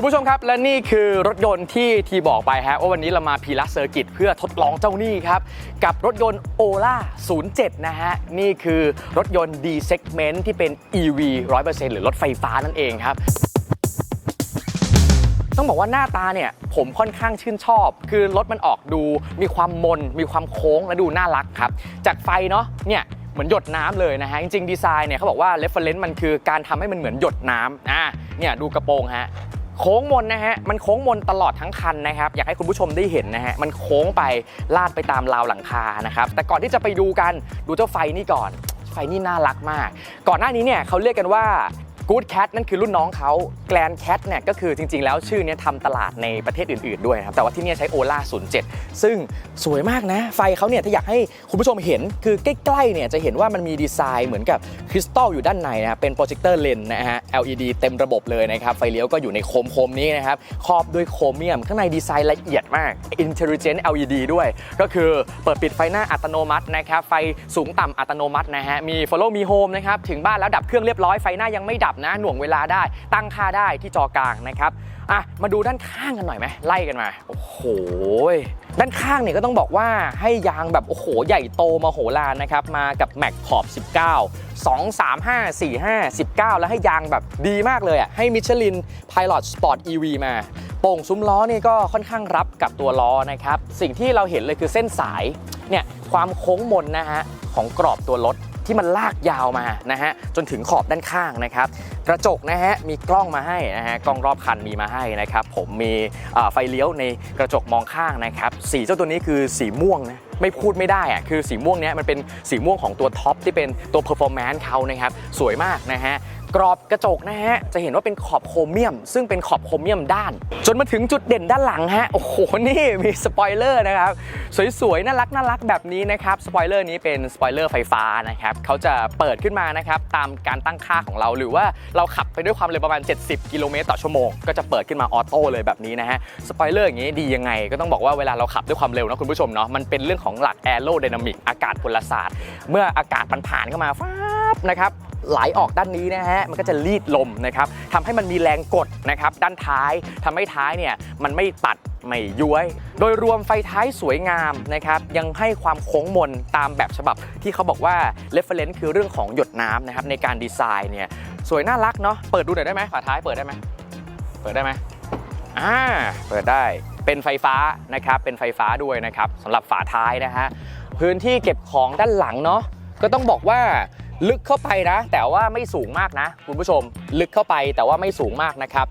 คุณผู้ชมครับ และนี่คือรถยนต์ที่ทีบอกไปฮะว่าวันนี้เรามาพีลัสเซอร์กิตเพื่อทดลองเจ้านี่ครับ กับรถยนต์ Ola 07 นะฮะ นี่คือรถยนต์ D segment ที่เป็น EV 100%หรือรถไฟฟ้านั่นเองครับต้องบอกว่าหน้าตาเนี่ยผมค่อนข้างชื่นชอบ คือรถมันออกดูมีความมน มีความโค้งและดูน่ารักครับ จากไฟเนาะเนี่ยเหมือนหยดน้ำเลยนะฮะ จริงๆ ดีไซน์เนี่ยเขาบอกว่า reference มันคือการทำให้มันเหมือนหยดน้ำอะเนี่ยดูกระโปรงฮะ โค้งมนนะฮะ มันโค้งมนตลอดทั้งคันนะครับ อยากให้คุณผู้ชมได้เห็นนะฮะ มันโค้งไปลาดไปตามราวหลังคานะครับ แต่ก่อนที่จะไปดูกันดูเจ้าไฟนี่ก่อน ไฟนี่น่ารักมาก ก่อนหน้านี้เนี่ยเขาเรียกกันว่า Good Cat นั่นคือรุ่นน้องเขา Grand Cat เนี่ยก็คือจริง ๆ แล้วชื่อนี้ทำตลาดในประเทศอื่น ๆ ด้วยครับ แต่ว่าที่นี่ใช้ Ola 07 ซึ่งสวยมากนะ ไฟเขาเนี่ยถ้าอยากให้คุณผู้ชมเห็นคือใกล้ ๆ เนี่ยจะเห็นว่ามันมีดีไซน์เหมือนกับคริสตัลอยู่ด้านในนะครับเป็นโปรเจคเตอร์เลนนะฮะ LED เต็มระบบเลยนะครับ ไฟเลี้ยวก็อยู่ในโคมๆนี้นะครับครอบด้วยโครเมียม ข้างในดีไซน์ละเอียดมาก Intelligent LED ด้วย ก็คือเปิดปิดไฟหน้าอัตโนมัตินะครับไฟสูงต่ำอัตโนมัตินะฮะมี Follow Me Home นะครับถึงบ้านแล้วดับเครื่องเรียบร้อยไฟหน้ายังไม่ดับนะหน่วงเวลาได้ ตั้งค่าได้ที่จอกลางนะครับอะมาดูด้านข้างกันหน่อยไหมไล่กันมา โอ้โหด้านข้างเนี่ยก็ต้องบอกว่าให้ยางแบบโอ้โหใหญ่โตมาโหฬารนะครับมากับแม็กขอบ 19 2 3 5 4 5 19 แล้วให้ยางแบบดีมากเลยอะให้มิชลิน Pilot Sport EV มาโป่งซุ้มล้อเนี่ยก็ค่อนข้างรับกับตัวล้อนะครับ สิ่งที่เราเห็นเลยคือเส้นสายเนี่ยความโค้งมนนะฮะของกรอบตัวรถ ที่มันลากยาวมานะฮะจนถึงขอบด้านข้างนะครับกระจกนะฮะมีกล้องมาให้นะฮะกล้องรอบคันมีมาให้นะครับผมมีไฟเลี้ยวในกระจกมองข้างนะครับสีเจ้าตัวนี้คือสีม่วงนะไม่พูดไม่ได้อะคือสีม่วงเนี้ยมันเป็นสีม่วงของตัวท็อปที่เป็นตัวเพอร์ฟอร์แมนซ์เขานะครับสวยมากนะฮะ กรอบกระจกนะฮะ จะเห็นว่าเป็นขอบโครเมียม ซึ่งเป็นขอบโครเมียมด้าน จนมาถึงจุดเด่นด้านหลังฮะ โอ้โห นี่มีสปอยเลอร์นะครับ สวยๆ น่ารักน่ารักแบบนี้นะครับ สปอยเลอร์นี้เป็นสปอยเลอร์ไฟฟ้านะครับเขาจะเปิดขึ้นมานะครับตามการตั้งค่าของเราหรือว่าเราขับไปด้วยความเร็วประมาณ 70 กิโลเมตรต่อชั่วโมง ก็จะเปิดขึ้นมาออโต้เลยแบบนี้นะฮะ สปอยเลอร์อย่างนี้ดียังไง ก็ต้องบอกว่าเวลาเราขับด้วยความเร็วนะคุณผู้ชมเนาะ มันเป็นเรื่องของหลักแอโรไดนามิกอากาศพลศาสตร์ เมื่ออากาศมันผ่านเข้ามาฟ้าบนะครับ ไหลออกด้านนี้นะฮะมันก็จะรีดลมนะครับทำให้มันมีแรงกดนะครับด้านท้ายทำให้ท้ายเนี่ยมันไม่ตัดไม่ย้วย โดยรวมไฟท้ายสวยงามนะครับยังให้ความโค้งมนตามแบบฉบับที่เขาบอกว่า reference คือเรื่องของหยดน้ำนะครับในการดีไซน์เนี่ยสวยน่ารักเนาะเปิดดูหน่อยได้ไหมฝาท้ายเปิดได้ไหมเปิดได้ไหมอ่าเปิดได้เป็นไฟฟ้านะครับเป็นไฟฟ้าด้วยนะครับสำหรับฝาท้ายนะฮะพื้นที่เก็บของด้านหลังเนาะก็ต้องบอกว่า ลึกเข้าไปนะ แต่ว่าไม่สูงมากนะ คุณผู้ชม ลึกเข้าไปแต่ว่าไม่สูงมากนะครับ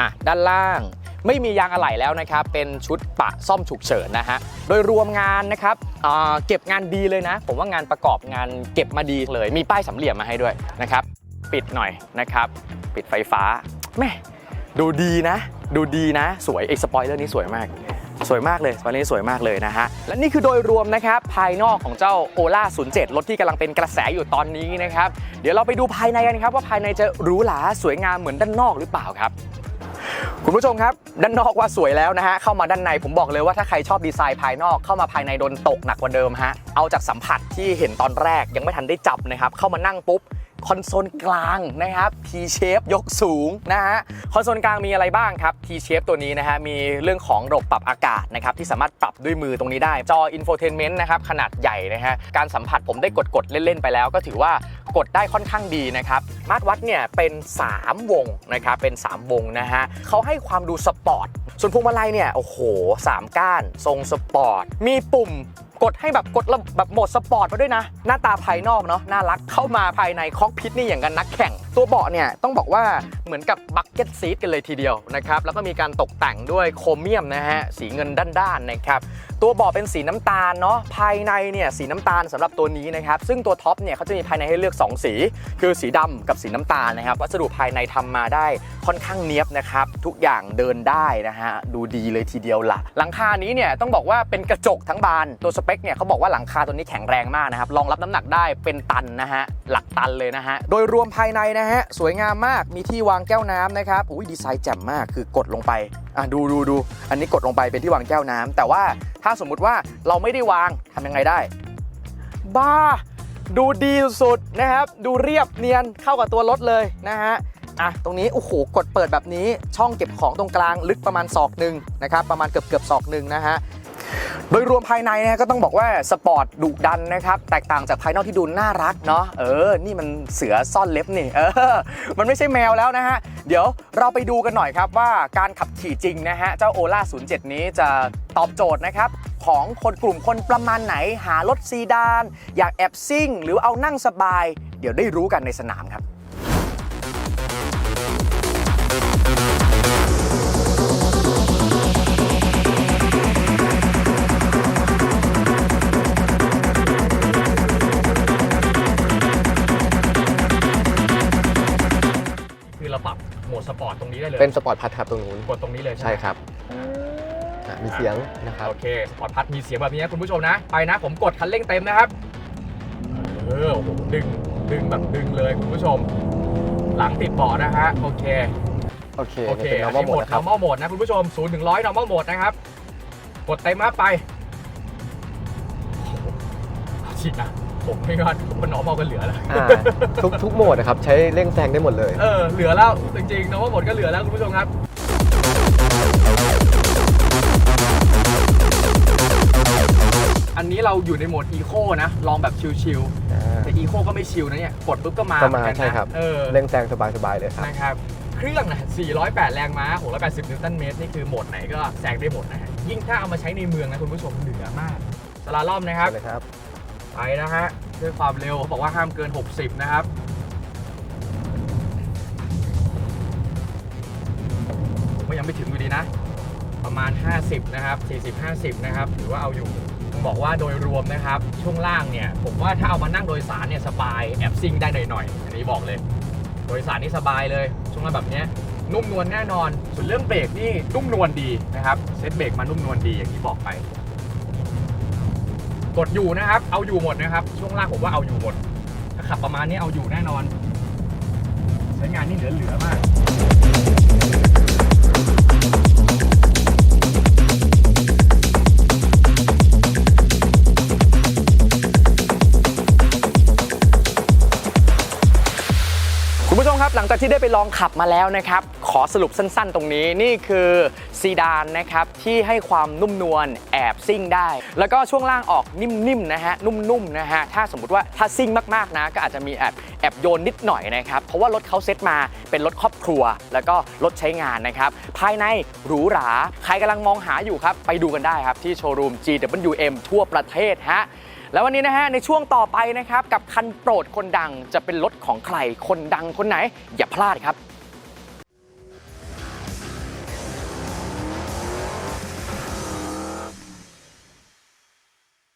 อะด้านล่างไม่มียางอะไหล่แล้วนะครับ เป็นชุดปะซ่อมฉุกเฉินนะฮะ โดยรวมงานนะครับอ่าเก็บงานดีเลยนะ ผมว่างานประกอบงานเก็บมาดีเลย มีป้ายสามเหลี่ยมมาให้ด้วยนะครับ ปิดหน่อยนะครับ ปิดไฟฟ้าแม่ดูดีนะ ดูดีนะ สวยไอ้สปอยเลอร์นี้สวยมาก สวยมากเลยตอนนี้สวยมากเลยนะฮะ และนี่คือโดยรวมนะครับ ภายนอกของเจ้า Ola 07 รถที่กำลังเป็นกระแสอยู่ตอนนี้นะครับ เดี๋ยวเราไปดูภายในกันครับ ว่าภายในจะหรูหราสวยงามเหมือนด้านนอกหรือเปล่าครับคุณผู้ชมครับ ด้านนอกว่าสวยแล้วนะฮะ เข้ามาด้านในผมบอกเลยว่าถ้าใครชอบดีไซน์ภายนอกเข้ามาภายในโดนตกหนักกว่าเดิมฮะ เอาจากสัมผัสที่เห็นตอนแรกยังไม่ทันได้จับนะครับ เข้ามานั่งปุ๊บ คอนโซลกลางนะครับ T shape ยกสูงนะฮะคอนโซลกลางมีอะไรบ้างครับ T shape ตัวนี้นะฮะมีเรื่องของระบบปรับอากาศนะครับที่สามารถปรับด้วยมือตรงนี้ได้ จอ infotainment นะครับขนาดใหญ่นะฮะการสัมผัสผมได้กดกดๆเล่น ๆ ไปแล้ว ก็ถือว่ากดได้ค่อนข้างดีนะครับมาตรวัดเนี่ยเป็น 3 วงนะครับเป็น 3 วงนะฮะเขาให้ความดูสปอร์ตส่วนพวงมาลัยเนี่ยโอ้โห 3 ก้าน ทรงสปอร์ตมีปุ่ม กดให้แบบกดแบบโหมดสปอร์ตมาด้วยนะ หน้าตาภายนอกเนาะน่ารักเข้ามาภายในคอกพิทนี่อย่างกันนักแข่ง ตัวเบาะเนี่ยต้องบอกว่าเหมือนกับบักเก็ตซีทกันเลยทีเดียวนะครับแล้วก็มีการตกแต่งด้วยโครเมียมนะฮะสีเงินด้านๆนะครับตัวเบาะเป็นสีน้ำตาลเนาะภายในเนี่ยสีน้ำตาลสำหรับตัวนี้นะครับซึ่งตัวท็อปเนี่ยเขาจะมีภายในให้เลือก 2 สี คือสีดำกับสีน้ำตาลนะครับวัสดุภายในทำมาได้ค่อนข้างเนียบนะครับทุกอย่างเดินได้นะฮะดูดีเลยทีเดียวล่ะหลังคานี้เนี่ยต้องบอกว่าเป็นกระจกทั้งบานตัวสเปคเนี่ยเขาบอกว่าหลังคาตัวนี้แข็งแรงมากนะครับรองรับน้ำหนักได้เป็นตันนะฮะหลักตันเลยนะฮะโดยรวมภายในนะฮะสวยงามมากมีที่วางแก้วน้ำนะครับอุ้ยดีไซน์แจ่มมากคือกดลงไปอะดูดูดูอันนี้กดลงไปเป็นที่วางแก้วน้ำแต่ว่าถ้าสมมุติว่าเราไม่ได้วางทำยังไงได้ บ้า ดูดีสุดๆนะครับ ดูเรียบเนียนเข้ากับตัวรถเลยนะฮะอะตรงนี้โอ้โหกดเปิดแบบนี้ช่องเก็บของตรงกลางลึกประมาณศอกหนึ่งนะครับประมาณเกือบเกือบศอกหนึ่งนะฮะ โดยรวมภายในนะฮะก็ต้องบอกว่าสปอร์ตดุดันนะครับ แตกต่างจากภายนอกที่ดูน่ารักเนาะเออ นี่มันเสือซ่อนเล็บนี่เออมันไม่ใช่แมวแล้วนะฮะ เดี๋ยวเราไปดูกันหน่อยครับว่าการขับขี่จริงนะฮะ เจ้าโอล่า07 นี้จะตอบโจทย์นะครับของคนกลุ่มคนประมาณไหนหารถซีดาน อยากแอบซิ่ง หรือเอานั่งสบาย เดี๋ยวได้รู้กันในสนามครับ สปอร์ตตรงนี้ได้เลยเป็นสปอร์ตพัทครับตรงนู้นกดตรงนี้เลยใช่ใช่ไหมครับอะมีเสียงนะครับ โอเคสปอร์ตพัดมีเสียงแบบนี้นะคุณผู้ชมนะ ไปนะ ผมกดคันเร่งเต็มนะครับเออโอ้โหดึงดึงแบบดึงเลยคุณผู้ชม หลังติดเบาะนะฮะโอเค โอเคโอเคเป็นอัน normal นี้โหม mode ดนะครับ normal mode นะคุณผู้ชม0ถึง100 normal mode นะครับ กดเต็มครับไปโอ้โหชิดนะ ผมไม่ว่ามัน normal ก็เหลือแล้ว อ่าทุกทุกโหมดนะครับใช้เร่งแซงได้หมดเลย เออ เหลือแล้ว จริงๆ normal mode ก็เหลือแล้วคุณผู้ชมครับ อันนี้เราอยู่ในโหมด eco นะ ลองแบบชิลๆ แต่ eco ก็ไม่ชิลนะเนี่ย กดปุ๊บก็มาก็มาเหอนนนะใช่ครับ เออ เร่งแซงสบายๆเลยครับ นะครับ เครื่องนะ408 แรงม้า 680 นิวตันเมตร นี่คือโหมดไหนก็แซงได้หมดนะฮะยิ่งถ้าเอามาใช้ในเมืองนะคุณผู้ชมเหนือมากสลาล่อมนะครับเลยครับ ไปนะฮะด้วยความเร็วเขาบอกว่าห้ามเกิน 60 นะครับผมก็ยังไม่ถึงอยู่ดีนะ ประมาณ 50 นะครับ 40 50 นะครับถือว่าเอาอยู่บอกว่าโดยรวมนะครับ ช่วงล่างเนี่ย ผมว่าถ้าเอามานั่งโดยสารเนี่ยสบายแอบซิ่งได้หน่อยๆอันนี้บอกเลย โดยสารนี่สบายเลย ช่วงล่างแบบเนี้ยนุ่มนวลแน่นอน ส่วนเรื่องเบรกนี่นุ่มนวลดีนะครับเซตเบรกมานุ่มนวลดีอย่างที่บอกไป กดอยู่นะครับ เอาอยู่หมดนะครับ ช่วงล่างผมว่าเอาอยู่หมด ถ้าขับประมาณนี้เอาอยู่แน่นอน ใช้งานนี่เหลือเหลือๆมากคุณผู้ชมครับหลังจากที่ได้ไปลองขับมาแล้วนะครับ ขอสรุปสั้นๆ ตรงนี้นี่คือ ซีดานนะครับที่ให้ความนุ่มนวลแอบซิ่งได้ แล้วก็ช่วงล่างออกนิ่มๆนะฮะนุ่มๆนะฮะถ้าสมมุติว่าถ้าซิ่งมากๆนะ ก็อาจจะมีแอบแอบโยนนิดหน่อยนะครับเพราะว่ารถเขาเซ็ตมาเป็นรถครอบครัว แล้วก็รถใช้งานนะครับภายในหรูหราใครกำลังมองหาอยู่ครับไปดูกันได้ครับที่โชว์รูม GWM ทั่วประเทศฮะแล้ววันนี้นะฮะในช่วงต่อไปนะครับกับคันโปรดคนดังจะเป็นรถของใครคนดังคนไหน อย่าพลาดครับ